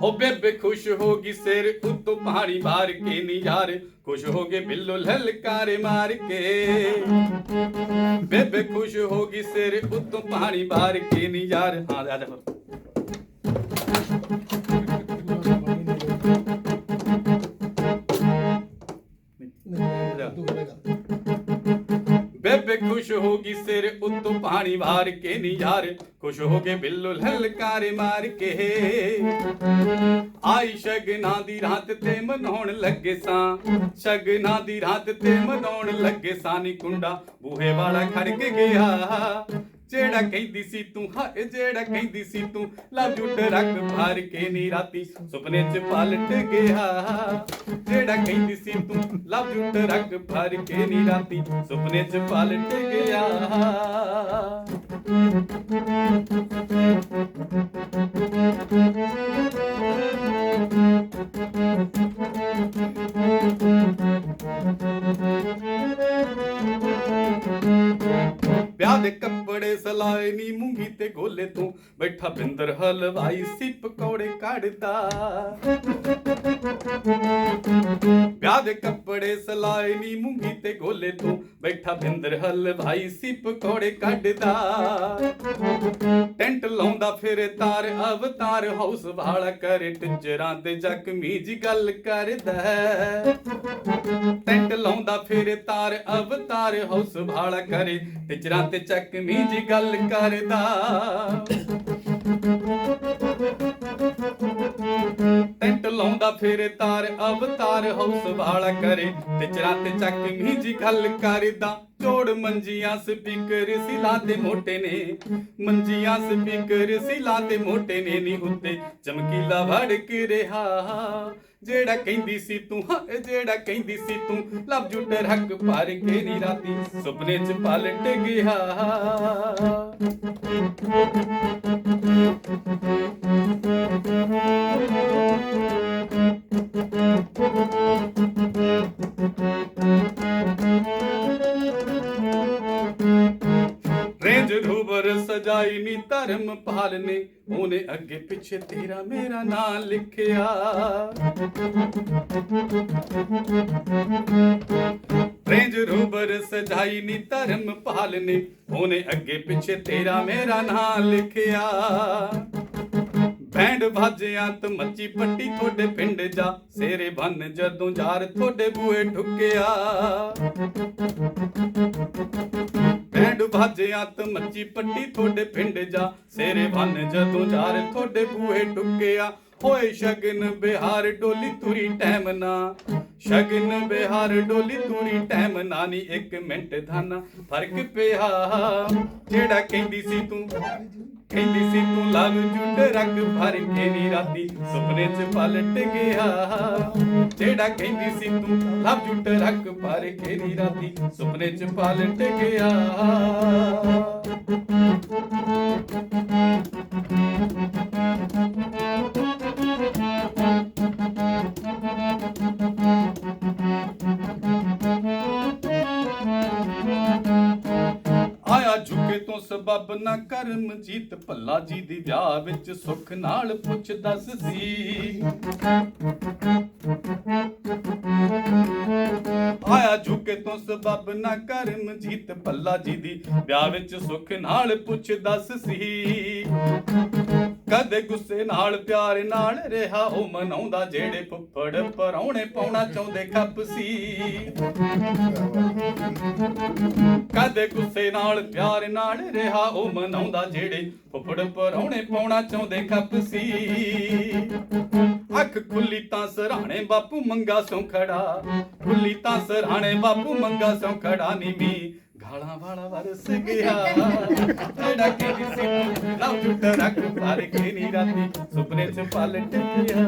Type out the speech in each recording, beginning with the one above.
ਹੋ ਬੇਬੇ ਖੁਸ਼ ਹੋ ਗਈ ਸਿਰ ਉੱਤੋਂ ਪਾਣੀ ਮਾਰ ਕੇ ਨੀ ਯਾਰ ਖੁਸ਼ ਹੋ ਗਏ ਬਿੱਲੋ ਲਲਕਾਰੇ ਮਾਰ ਕੇ। ਬੇਬੇ ਖੁਸ਼ ਹੋ ਗਈ ਸਿਰ ਉੱਤੋਂ ਪਾਣੀ ਮਾਰ ਕੇ ਨੀ ਯਾਰ ਹਾਂ, ਆ ਪਾਣੀ ਵਾਰ ਕੇ ਨੀ ਯਾਰ, ਖੁਸ਼ ਹੋ ਕੇ ਬਿੱਲੋ ਲਲਕਾਰੇ ਮਾਰ ਕੇ। ਆਈ ਸ਼ਗਨਾ ਦੀ ਰਾਤ ਤੇ ਮਨਾਉਣ ਲੱਗੇ ਸਾਂ, ਸ਼ਗਨਾਂ ਦੀ ਰਾਤ ਤੇ ਮਨਾਉਣ ਲੱਗੇ ਸਾਂ ਨੀ ਕੁੰਡਾ, ਬੂਹੇ ਵਾਲਾ ਖੜਕ ਗਿਆ। ਜਿਹੜਾ ਕਹਿੰਦੀ ਸੀ ਤੂੰ ਹਾਏ ਜਿਹੜਾ ਕਹਿੰਦੀ ਸੀ ਤੂੰ ਲਵ ਯੂ ਟਰੱਕ ਭਰ ਕੇ ਨੀ ਰਾਤੀ ਸੁਪਨੇ ਚ ਪਲਟ ਗਿਆ। ਜਿਹੜਾ ਕਹਿੰਦੀ ਸੀ ਤੂੰ ਲਵ ਯੂ ਟਰੱਕ ਭਰ ਕੇ ਨੀ ਰਾਤੀ ਸੁਪਨੇ ਚ ਪਲਟ ਗਿਆ। ਕੱਪੜੇ ਸਲਾਏ ਨੀ ਮੂੰਗੀ ਤੇ ਗੋਲੇ ਤੂੰ। ਬੈਠਾ ਬਿੰਦਰ ਹਲਵਾਈ ਸੀ ਪਕੌੜੇ ਕੱਢਦਾ। ਵਿਆਹ ਦੇ ਕੱਪੜੇ ਸਲਾਏ ਨੀ ਮੂੰਗੀ ਤੇ ਗੋਲੇ ਤੂੰ। ਬੈਠਾ ਬਿੰਦਰ ਹਲਵਾਈ ਸੀ ਪਕੌੜੇ ਕੱਢਦਾ। ਟੈਂਟ ਲਾਉਂਦਾ ਫਿਰ ਤਾਰ, ਅਵਤਾਰ ਹਾਊਸ ਵਾਲਾ ਕਰੇ ਟਿਚਰਾਂ ਤੇ ਜ਼ਖਮੀ ਜੀ ਗੱਲ ਕਰਦਾ। ਟੈਂਟ ਲਾਉਂਦਾ ਫਿਰ ਤਾਰ, ਅਵਤਾਰ ਹਾਊਸ ਵਾਲਾ ਕਰੇ ਟਿਚਰਾਂ ਤੇ ਚੱਕਮੀ ਜੀ ਗੱਲ ਕਰਦਾ। ਲਾਉਂਦਾ ਫਿਰ ਤਾਰ, ਅਵਤਾਰ ਹਾਊਸ ਵਾਲਾ ਕਰੇ। ਟਿਚਰਾਂ ਤੇ ਚੱਕਮੀ ਜੀ ਗੱਲ ਕਰਦਾ। ਜੋੜ ਮੰਜੀਆਂ ਸਪੀਕਰ ਸਿਲਾ ਤੇ ਮੋਟੇ ਨੇ। ਮੰਜੀਆਂ ਸਪੀਕਰ ਸਿਲਾ ਤੇ ਮੋਟੇ ਨੇ ਨੀ ਉੱਤੇ ਚਮਕੀਲਾ ਵੜ ਕੇ ਰਿਹਾ। ਜਿਹੜਾ ਕਹਿੰਦੀ ਸੀ ਤੂੰ ਜਿਹੜਾ ਕਹਿੰਦੀ ਸੀ ਤੂੰ। ਲਵ ਯੂ ਟਰੱਕ ਭਰ ਕੇ ਨੀ ਰਾਤੀ। ਸੁਪਨੇ ਚ ਪਲਟ ਗਿਆ। ਧਰਮ ਪਾਲ ਨੇ ਉਹਨੇ ਅੱਗੇ ਪਿੱਛੇ ਤੇਰਾ ਮੇਰਾ ਨਾਂ ਲਿਖਿਆ। ਰੇਂਜ ਰੋਵਰ ਸਜਾਈ ਨੀ ਧਰਮ ਪਾਲ ਨੇ ਉਹਨੇ ਅੱਗੇ ਪਿੱਛੇ ਤੇਰਾ ਮੇਰਾ ਨਾਂ ਲਿਖਿਆ। ਬੈਂਡ ਵਾਜਿਆਂ ਤੇ ਮੱਚੀ ਪੱਟੀ ਤੁਹਾਡੇ ਪਿੰਡ ਜਾ ਸੇਰੇ ਬੰਨ ਜਦੋਂ ਯਾਰ ਤੁਹਾਡੇ ਬੂਏ ਠੁੱਕਿਆ। ਬੈਂਡ ਵਾਜਿਆਂ ਤੇ ਮੱਚੀ ਪੱਟੀ ਤੁਹਾਡੇ ਪਿੰਡ ਜਾ। ਸੇਰੇ ਬੰਨ ਜਦੋਂ ਯਾਰ ਤੁਹਾਡੇ ਬੂਏ ਠੁੱਕਿਆ ਹੋਏ ਸ਼ਗਨ ਬਿਹਾਰ ਡੋਲੀ ਤੁਰੀ ਟੈਮ ਨਾ। ਸ਼ਗਨ ਬਿਹਾਰ ਡੋਲੀ ਤੁਰੀ ਟੈਮ ਨਾ, ਨੀ ਇੱਕ ਮਿੰਟ ਧਾਨਾ। ਫ਼ਰਕ ਪਿਆ, ਜਿਹੜਾ ਕਹਿੰਦੀ ਸੀ ਤੂੰ, ਕਹਿੰਦੀ ਸੀ ਤੂੰ ਲਵ ਜੁੱਟ ਰੰਗ ਭਰ ਕੇ ਨੀ ਰਾਤੀ ਸੁਪਨੇ ਚ ਪਲਟ ਗਿਆ। ਜਿਹੜਾ ਕਹਿੰਦੀ ਸੀ ਤੂੰ, ਲਵ ਜੁੱਟ ਰੰਗ ਭਰ ਕੇ ਨੀ ਰਾਤੀ ਸੁਪਨੇ ਚ ਪਲਟ ਗਿਆ। ਸਬਬ ਨਾ ਕਰਮ ਜੀਤ ਭੱਲਾ ਜੀ ਦੀ ਵਿਆਹ ਵਿੱਚ ਸੁੱਖ ਨਾਲ ਪੁੱਛ ਦੱਸ ਸੀ। ਆਇਆ ਝੁਕੇ ਤੋਂ ਸਬਬ ਨਾ ਕਰਮ ਜੀਤ ਭੱਲਾ ਜੀ ਦੀ ਵਿਆਹ ਵਿੱਚ ਸੁੱਖ ਨਾਲ ਪੁੱਛ ਦੱਸ ਸੀ। ਕਦੇ ਗੁੱਸੇ ਨਾਲ ਪਿਆਰ ਨਾਲ ਰਿਹਾ ਉਹ ਮਨਾਉਂਦਾ, ਜਿਹੜੇ ਫੁੱਫੜ ਪਰੌਣੇ ਪਾਉਣਾ ਚਾਹੁੰਦੇ ਖੱਪ ਸੀ। ਕਦੇ ਗੁੱਸੇ ਨਾਲ ਪਿਆਰ ਨਾਲ ਰਿਹਾ ਉਹ ਮਨਾਉਂਦਾ, ਜਿਹੜੇ ਫੁੱਫੜ ਪਰੌਣੇ ਪਾਉਣਾ ਚਾਹੁੰਦੇ ਖੱਪ ਸੀ। ਅੱਖ ਖੁੱਲੀ ਤਾਂ ਸਰਾਣੇ ਬਾਪੂ ਮੰਗਾ ਸੋਂ ਖੜਾ, ਖੁੱਲੀ ਤਾਂ ਸਰਾਣੇ ਬਾਪੂ ਮੰਗਾ ਸੋਂ ਖੜਾ ਨੀ ਗਾਲਾਂ ਵਾਲਾ ਵਰਸ ਗਿਆ ਜਿਹੜਾ ਕਿ ਕਿਸੇ ਲਵ ਟੁੱਟਾ ਰੱਖ ਸਾਰੇ ਕੇ ਨੀ ਰਾਤੀ ਸੁਪਨੇ ਚ ਪਲਟ ਗਿਆ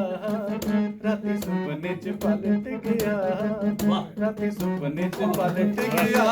ਰਾਤੀ ਸੁਪਨੇ ਚ ਪਲਟ ਗਿਆ ਵਾਹ ਰਾਤੀ ਸੁਪਨੇ ਚ ਪਲਟ ਗਿਆ